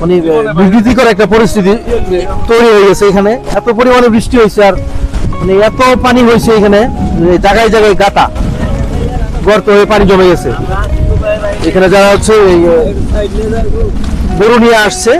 মানে বিভীতিকর একটা পরিস্থিতি তৈরি হয়ে গেছে এখানে। এত পরিমাণে বৃষ্টি হয়েছে আর মানে এত পানি হয়েছে এখানে মানে জায়গায় জায়গায় গাতা গর্ত হয়ে পানি জমে গেছে। এখানে যারা হচ্ছে এই গরু নিয়ে আসছে